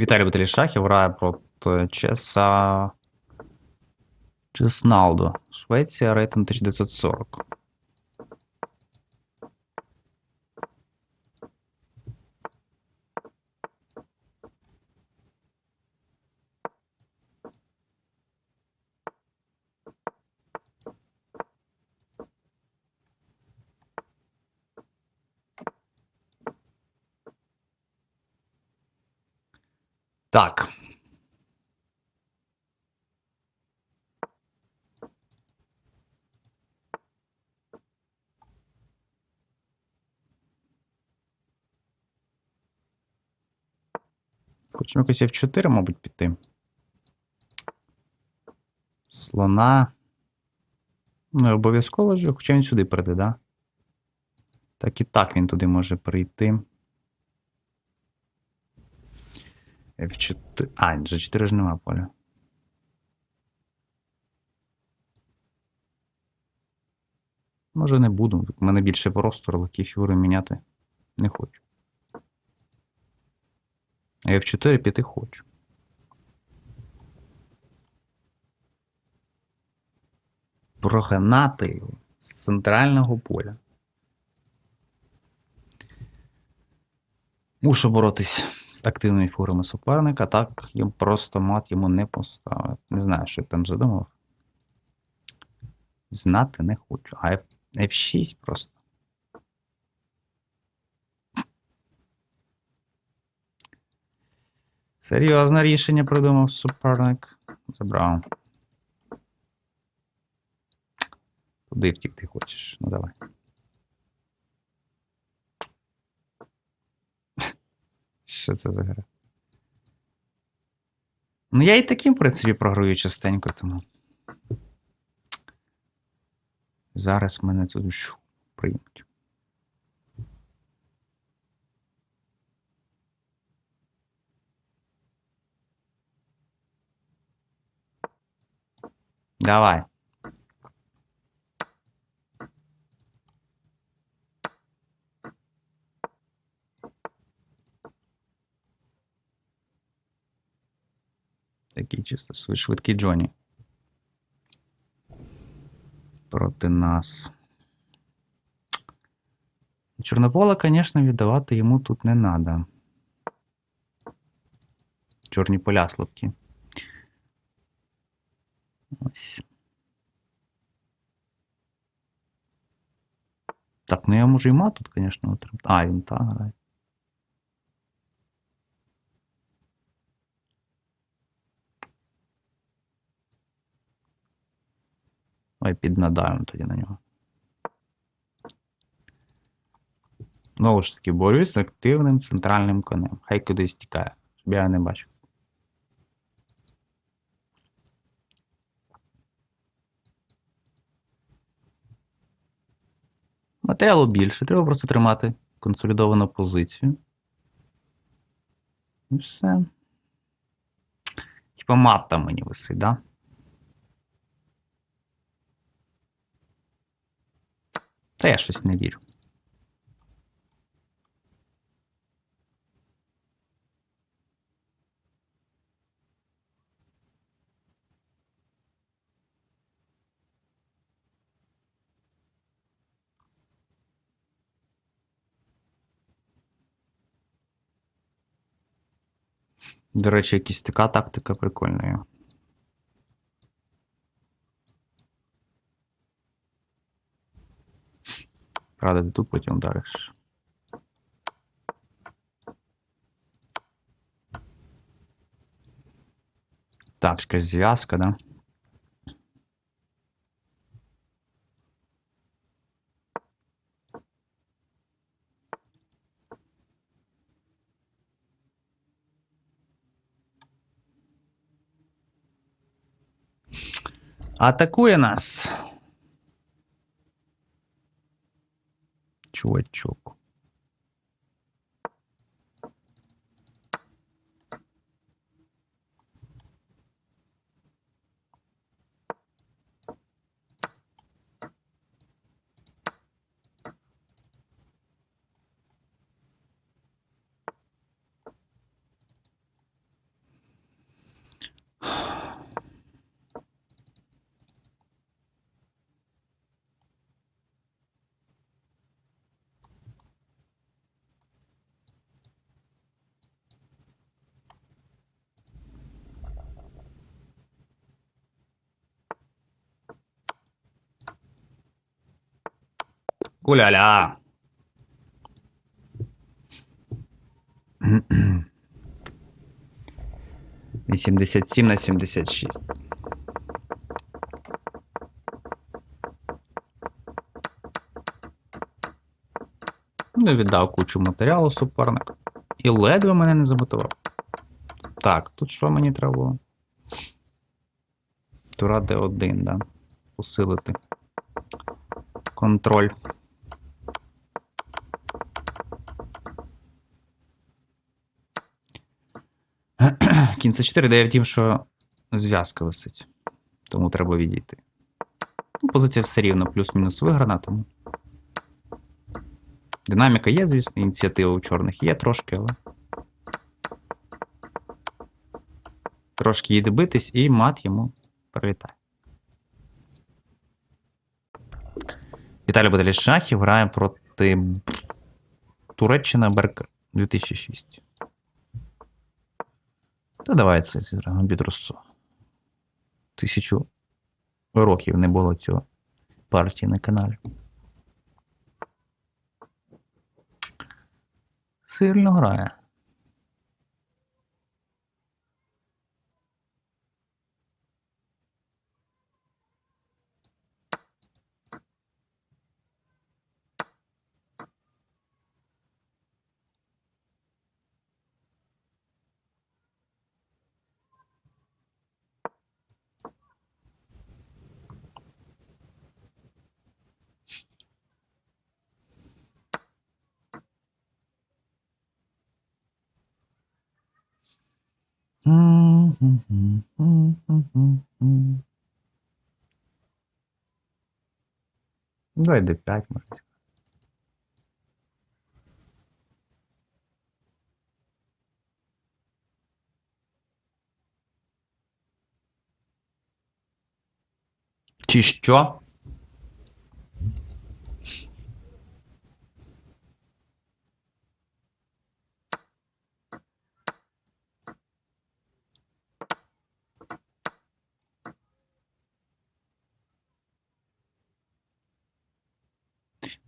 Віталій Баталішахів грає проти Чеса Чесналдо. Швеція, рейтинг 1940. Так. Хочемо якось F4, мабуть, піти. Слона. Ну, обов'язково ж, хоча він сюди прийде, да? Так і так він туди може прийти. F4. А, G4 ж нема поля. Може не буду. У мене більше простору, такі фігури міняти не хочу. А F4 піти хочу. Прогнати з центрального поля. Мушу боротись з активними фігурами суперника, так їм просто мат йому не поставить. Не знаю, що я там задумав. Знати не хочу. А F- F6 просто. Серйозне рішення придумав суперник. Забрав. Куди втікти хочеш? Ну давай. Що це за гра? Ну, я і таким, в принципі, програю частенько, тому. Зараз мене тут приймуть. Давай. Такий чисто швид- швидкий Джоні. Проти нас. Чорнопола, звісно, віддавати йому тут не треба. Чорні поля слабкі. Ось. Так, ну я можу і мат тут, звісно, отримати. А, він так грає. Ой, піднадаємо тоді на нього. Знову ж таки, борюсь з активним центральним конем. Хай кудись тікає, щоб я його не бачив. Матеріалу більше, треба просто тримати консолідовану позицію. І все. Типа мат там мені висить, да? Та я щось не вірю. До речі, якась така тактика прикольна. Правда, тут потім вдариш. Так, якась зв'язка, да? Атакує нас. o é de choco. Уля-ля. Вісімдесят сім на сімдесят шість. Ну, віддав кучу матеріалу суперник. І ледве мене не замотував. Так, тут що мені треба? Тура D1, да. Посилити. Контроль. Кінь це 4 дає втім, що зв'язка висить. Тому треба відійти. Ну, Позиція все рівно плюс-мінус виграна, тому. Динаміка є, звісно, ініціатива у чорних є трошки, але. Трошки їде битись, і мат йому прилітає. Віталій Баталій Шахів грає проти Туреччина Берк 2006. Та давай це зіграємо Бідрусо. Тисячу років не було цього партії на каналі. Сильно грає. Давай D5 може. Чи що?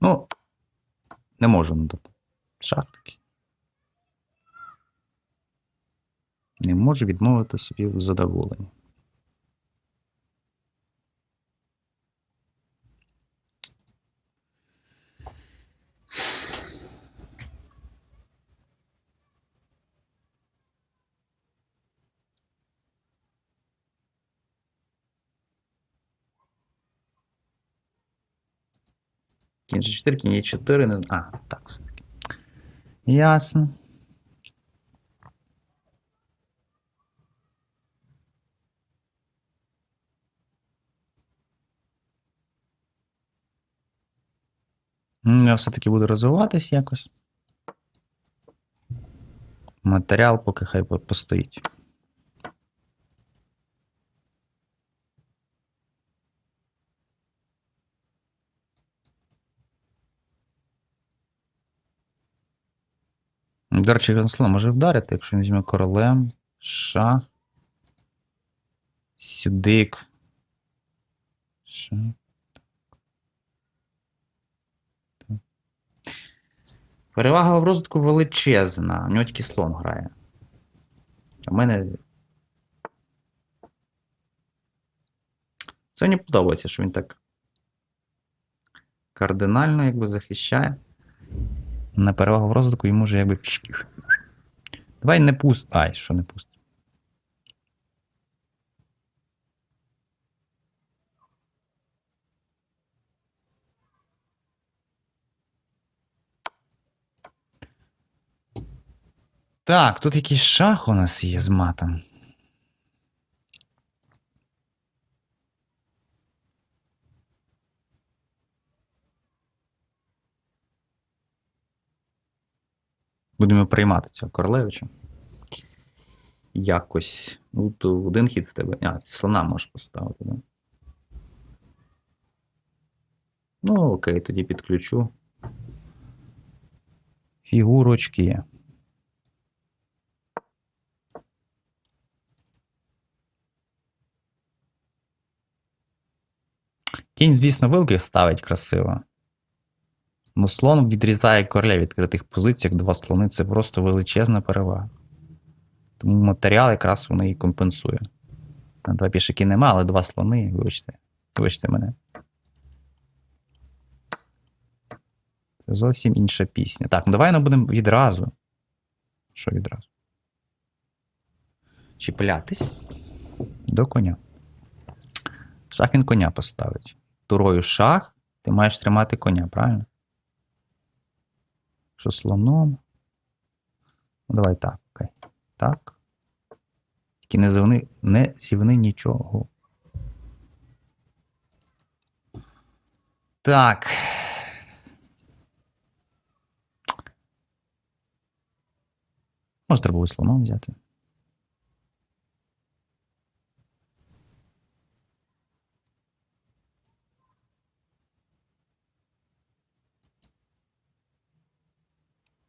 Ну, не можу надати. Шах такий. Не можу відмовити собі в задоволенні. Кінь G4, кінь Е4. Не... А, так, все-таки. Ясно. Я все-таки буду розвиватись якось. Матеріал поки хай постоїть. До речі, Ярослав може вдарити, якщо він візьме королем, шах, сюдик. Так. Перевага в розвитку величезна. У нього тільки слон грає. В мене. Це мені подобається, що він так кардинально якби захищає. На перевагу в розвитку йому вже якби. Давай не пуст. Ай, що не пуст. Так, тут якийсь шах у нас є з матом. Будемо приймати цього королевича. Якось. Ну, то один хід в тебе. А, слона можеш поставити, да? Ну, окей, тоді підключу. Фігурочки. Кінь, звісно, вилки ставить красиво. Ну, слон відрізає короля відкритих позиціях, два слони це просто величезна перевага. Тому матеріал якраз воно і компенсує. На два пішаки нема, але два слони, вибачте. Вибачте мене. Це зовсім інша пісня. Так, ну давай ну будемо відразу. Що відразу? Чіплятись до коня. Шах він коня поставить. Турою шах, ти маєш тримати коня, правильно? Що слоном. Ну, давай так, окей. Так. Тільки не зівни, не зівни нічого. Так. Може, треба було слоном взяти.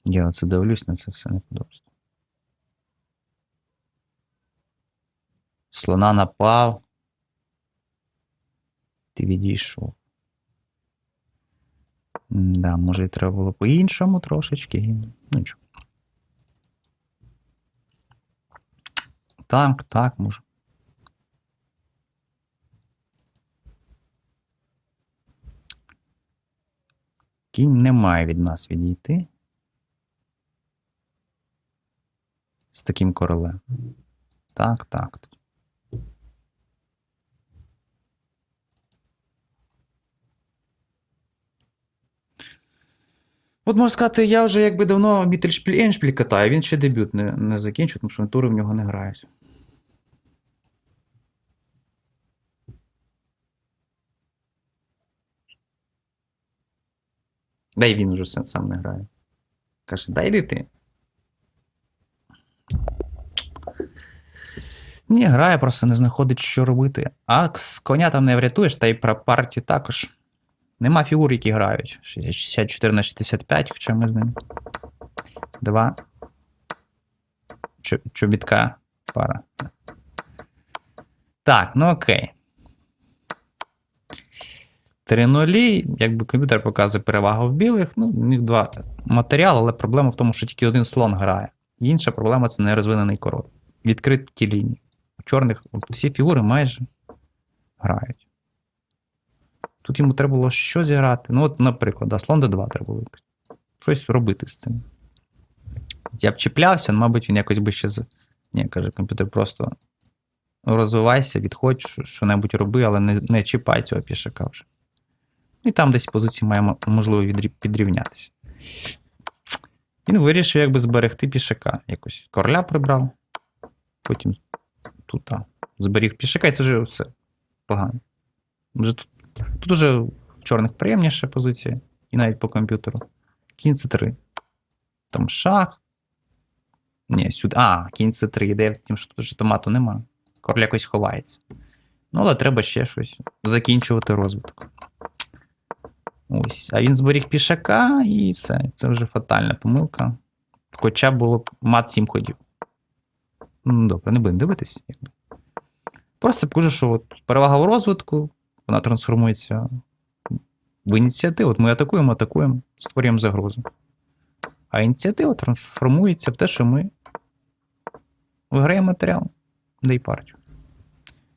Я оце дивлюсь на це все неподобство. Слона напав. Ти відійшов. Да, може, і треба було по-іншому трошечки. Ну нічого. Так, так, може. Кінь не має від нас відійти. З таким королем. Так, так. От можна сказати, я вже якби давно Мітельшпіль Еншпіль катаю, він ще дебют не, не закінчив, тому що на тури в нього не грають. Да й він уже сам, не грає. Каже, дай йди ти. Ні, грає, просто не знаходить, що робити. А з коня там не врятуєш, та й про партію також. Нема фігур, які грають. 64 на 65, хоча ми з ним. Два. Чобітка пара. Так, ну окей. 3 нулі, якби комп'ютер показує перевагу в білих, ну, у них два матеріали, але проблема в тому, що тільки один слон грає. Інша проблема це нерозвинений король. Відкриті лінії. У чорних всі фігури майже грають. Тут йому треба було що зіграти. Ну, от, наприклад, да, слон d2 треба було щось робити з цим. Я б чіплявся, ну, мабуть, він якось би ще з. Ні, каже, комп'ютер просто розвивайся, відходь, що- що-небудь роби, але не, не чіпай цього пішака вже. І там десь позиції має м- можливо відрі- підрівнятися. Він вирішив якби зберегти пішака. Якось короля прибрав, потім тут а, зберіг пішака, і це вже все погано. Тут, тут уже в чорних приємніша позиція, і навіть по комп'ютеру. Кінь це 3. Там шах. Ні, сюди. А, кінь це 3 йде, тим, що тут вже томату нема. Король якось ховається. Ну, але треба ще щось закінчувати розвиток. Ось. А він зберіг пішака і все. Це вже фатальна помилка. Хоча було б мат 7 ходів. Ну, добре, не будемо дивитись. Просто покажу, що от перевага в розвитку, вона трансформується в ініціативу. От ми атакуємо, атакуємо, створюємо загрозу. А ініціатива трансформується в те, що ми виграємо матеріал, де й партію.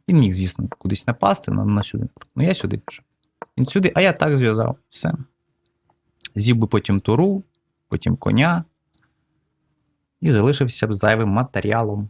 Він міг, звісно, кудись напасти на, на сюди. Ну я сюди пішов. Сюди, а я так зв'язав. Все. З'їв би потім туру, потім коня. І залишився б зайвим матеріалом.